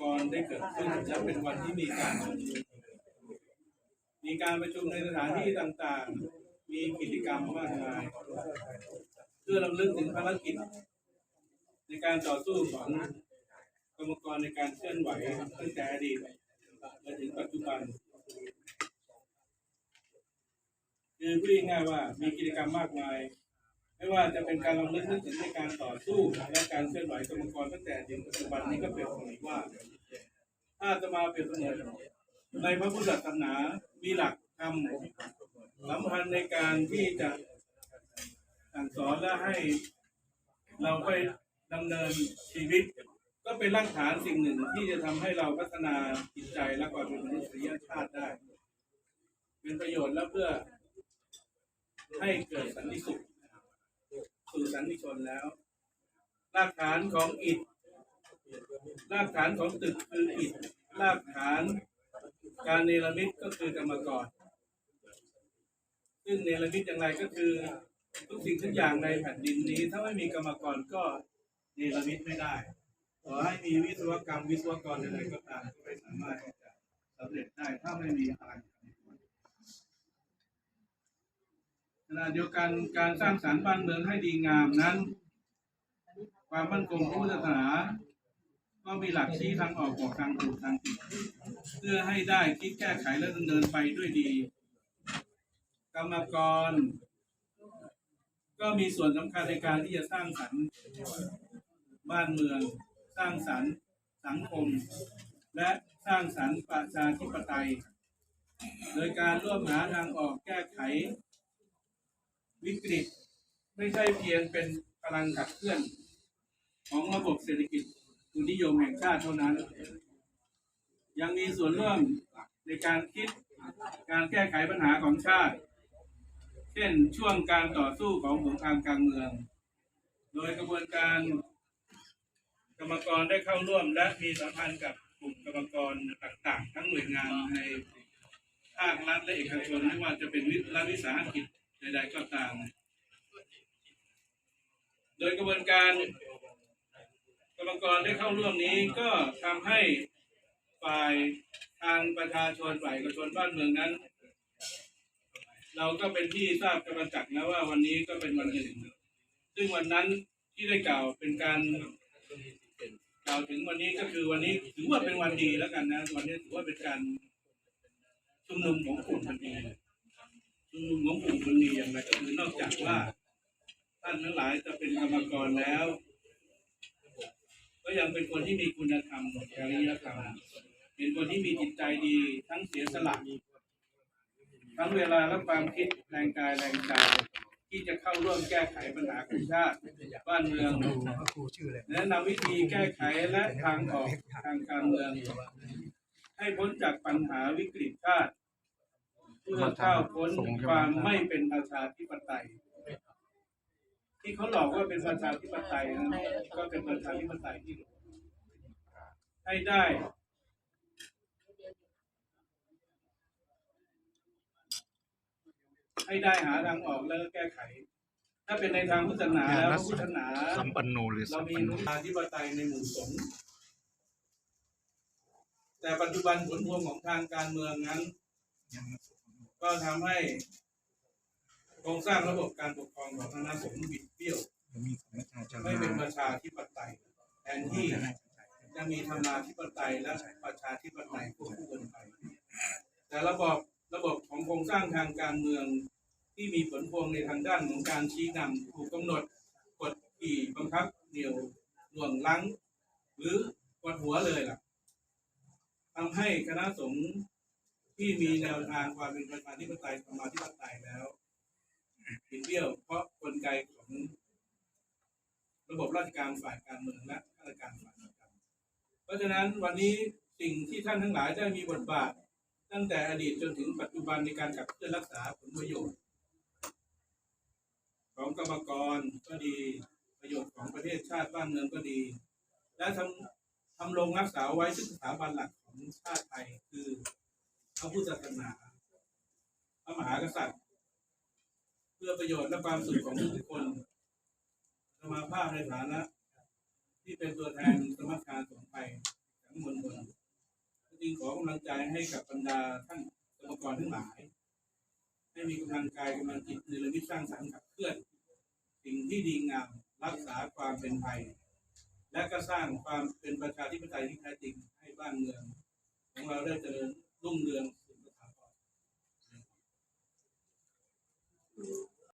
กรได้เกิดขึ้นและเป็นวันที่มีการชุมนุมมีการประชุมในสถานที่ต่างๆ มีกิจกรรมมากมาย เพื่อรำลึกถึงภารกิจ ในการต่อสู้ของกรรมกรในการเคลื่อนไหวตั้งแต่อดีตมาถึงปัจจุบัน คือพูดง่ายว่ามีกิจกรรมมากมาย ไม่ว่าจะเป็นการรำลึกนึกถึงในการต่อสู้และการเคลื่อนไหวกรรมกรตั้งแต่ถึงปัจจุบันนี้ก็เปรียบเสมือนว่า ถ้าจะมาเปรียบเสมือนในพระพุทธศาสนามีหลักธรรมสำคัญในการที่จะสั่งสอนและให้เราไปดำเนินชีวิต ก็เป็นรากฐานสิ่งหนึ่งที่จะทำให้เราพัฒนาจิตใจและความเป็นมนุษยชาติได้ เป็นประโยชน์และเพื่อให้เกิดสันติสุขสู่สันติชนแล้วรากฐานของอิฐ รากฐานของตึกคืออิฐรากฐาน การเนรมิตก็คือกรรมกร ซึ่งเนรมิตอย่างไรก็คือทุกสิ่งทุกอย่างในแผ่นดินนี้ ถ้าไม่มีกรรมกรก็เนรมิตไม่ได้ขอให้มีวิศวกรรมวิศวกรอะไรก็ตามก็ไม่สามารถที่จะสำเร็จได้ถ้าไม่มีพลังขณะเดียวกันการสร้างสรรค์บ้านเมืองให้ดีงามนั้น ความมั่นคงของพุทธศาสนา ก็มีหลักชี้ทางออกบอกทางถูกทางผิดเพื่อให้ได้คิดแก้ไขและดำเนินไปด้วยดี กรรมกร ก็มีส่วนสำคัญในการที่จะสร้างสรรค์บ้านเมือง สร้างสรรค์สังคม และสร้างสรรค์ประชาธิปไตย โดยการร่วมหาทางออกแก้ไข วิกฤต ไม่ใช่เพียงเป็นพลังขับเคลื่อน ของระบบเศรษฐกิจ ทุนนิยมแห่งชาติเท่านั้น ยังมีส่วนร่วมในการคิดการแก้ไขปัญหาของชาติ เช่นช่วงการต่อสู้ของสงครามกลางเมือง โดยกระบวนการกรรมกรได้เข้าร่วมและมีสัมพันธ์กับกลุ่มกรรมกรต่างๆ ทั้งหน่วยงานในภาครัฐและเอกชนไม่ว่าจะเป็นวิรัฐวิสาหกิจใดๆก็ตาม โดยกระบวนการ รรมกรได้เข้าร่วมนี้ก็ทำให้ฝ่ายทางประชาชนฝ่ายเอกชนบ้านเมืองนั้น เราก็เป็นที่ทราบกันมาจากนะว่าวันนี้ก็เป็นวันหนึ่ง ซึ่งวันนั้นที่ได้กล่าวเป็นการกล่าวถึงวันนี้ก็คือวันนี้ถือว่าเป็นวันดีแล้วกันนะ วันนี้ถือว่าเป็นการชุมนุมของกลุ่มคนดีคือหลวงปู่บุญมีอย่างไรก็คือนอกจากว่าท่านทั้งหลายจะเป็นกรรมกรแล้ว ก็ยังเป็นคนที่มีคุณธรรมจริยธรรมเป็นคนที่มีจิตใจดีทั้งเสียสละทั้งเวลาและความคิดแรงกายแรงใจที่จะเข้าร่วมแก้ไขปัญหาของชาติบ้านเมืองและนำวิธีแก้ไขและทางออกทางการเมือง ให้พ้นจากปัญหาวิกฤตชาติเพื่อก้าพ้นความไม่เป็นประชาธิปไตย ที่เขาหลอกว่าเป็นประชาธิปไตยนะก็เป็นประชาธิปไตยที่ให้ได้ให้ได้หาทางออกแล้วก็แก้ไข ถ้าเป็นในทางพุทธศาสนาแล้วพุทธศาสนาสัมปันโนหรือเราสัมมีปันโนประชาธิปไตยในหมู่สงฆ์แต่ปัจจุบันผลพวงของทางการเมืองนั้น ก็ทำให้ รงสร้างระบบการปกครองของคณะสงฆ์บิดเบี้ยวมีของประชาชนไม่เป็นประชาธิปไตยแทนที่จะมีธรรมาธิปไตยและประชาธิปไตยควบคู่กันไปแต่ระบบระบบของโครงสร้างทางการเมืองที่มีผลพวงในทางด้านของการชี้นำถูกกำหนดกดขี่บังคับเหนี่ยวหน่วงลังหรือกดหัวเลยล่ะทำให้คณะสงฆ์ที่มีแนวทางความเป็นประชาธิปไตยธรรมาธิปไตยแล้วผิด เบี้ยว เพราะกลไกของ ระบบราชการฝ่ายการเมืองและข้าราชการฝ่ายการ เพราะฉะนั้นวันนี้สิ่งที่ท่านทั้งหลายได้มีบทบาท ตั้งแต่อดีตจนถึงปัจจุบันในการขับเคลื่อรักษาผลประโยชน์ ของกรรมกรก็ดีประโยชน์ของประเทศชาติบ้านเมืองก็ดี และทำทำลงรักษาไว้ซึ่งสถาบันหลักของชาติไทยคือพระพุทธศาสนาพระมหากษัตริย์ พื่อประโยชน์และความสุขของทุกคน สมาภาพในฐานะ ที่เป็นตัวแทนสมัครงานสงไปยทั้งมวลมวลจึงขอกำลังใจให้กับบรรดาท่านกรรมกรทั้งหลาย ให้มีกำลังกายกำลังจิตในเรื่องที่สร้างสรรค์ขับเคลื่อน สิ่งที่ดีงามรักษาความเป็นไทย และก็สร้างความเป็นประชาธิปไตยที่แท้จริงให้บ้านเมือง ของเราได้เจริญรุ่งเรือง Thank you.